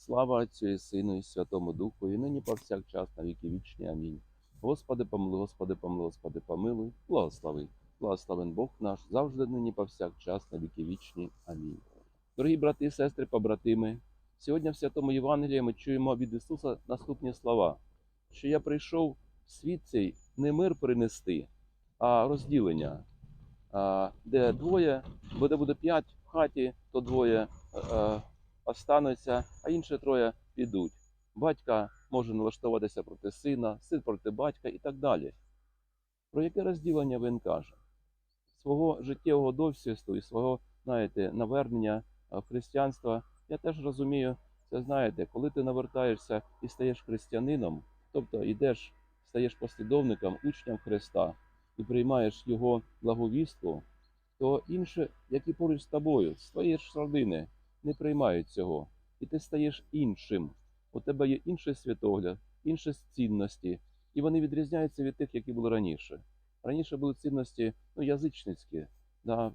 Слава Отцю і Сину, і Святому Духу, і нині повсякчас на віки вічні. Амінь. Господи, помилуй, Господи, помилуй, Господи, помилуй, благослови. Благословен Бог наш, завжди нині повсякчас на віки вічні. Амінь. Дорогі брати і сестри, побратими, сьогодні в Святому Євангелії ми чуємо від Ісуса наступні слова, що я прийшов в світ цей не мир принести, а розділення. Де двоє, буде буде п'ять в хаті, то двоє остануться, а інші троє підуть. Батька може налаштуватися проти сина, син проти батька і так далі. Про яке розділення він каже? Свого життєвого досвіду і свого, знаєте, навернення в християнство, я теж розумію, це знаєте, коли ти навертаєшся і стаєш християнином, тобто йдеш, стаєш послідовником, учнем Христа і приймаєш Його благовістку, то інші, які поруч з тобою, з твоєї ж родини, не приймають цього. І ти стаєш іншим. У тебе є інший світогляд, інші цінності, і вони відрізняються від тих, які були раніше. Раніше були цінності ну, язичницькі. Да?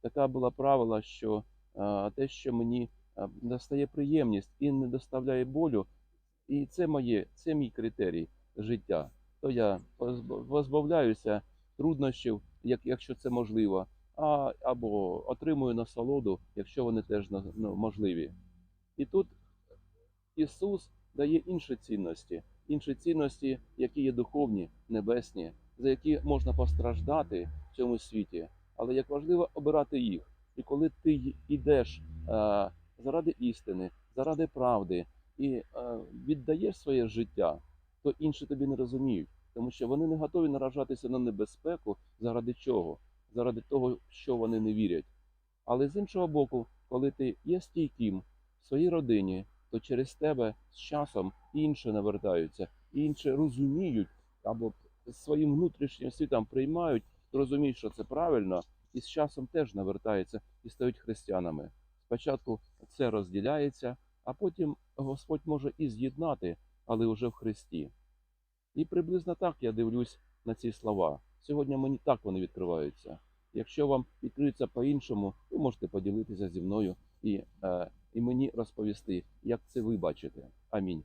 Така була правила, що а, те, що мені достає приємність і не доставляє болю, і це моє, це мій критерій життя. То я позбавляюся труднощів, як, якщо це можливо, а, або отримую насолоду, якщо вони теж ну, можливі. І тут Ісус дає інші цінності, інші цінності, які є духовні, небесні, за які можна постраждати в цьому світі, але як важливо обирати їх. І коли ти йдеш е, заради істини, заради правди і е, віддаєш своє життя, то інші тобі не розуміють, тому що вони не готові наражатися на небезпеку заради чого? Заради того, що вони не вірять. Але з іншого боку, коли ти є стійким в своїй родині, то через тебе з часом інші навертаються, інші розуміють або своїм внутрішнім світом приймають, розуміють, що це правильно, і з часом теж навертаються і стають християнами. Спочатку це розділяється, а потім Господь може і з'єднати, але вже в Христі. І приблизно так я дивлюсь на ці слова. Сьогодні мені так вони відкриваються. Якщо вам відкриються по-іншому, ви можете поділитися зі мною і, е, і мені розповісти, як це ви бачите. Амінь.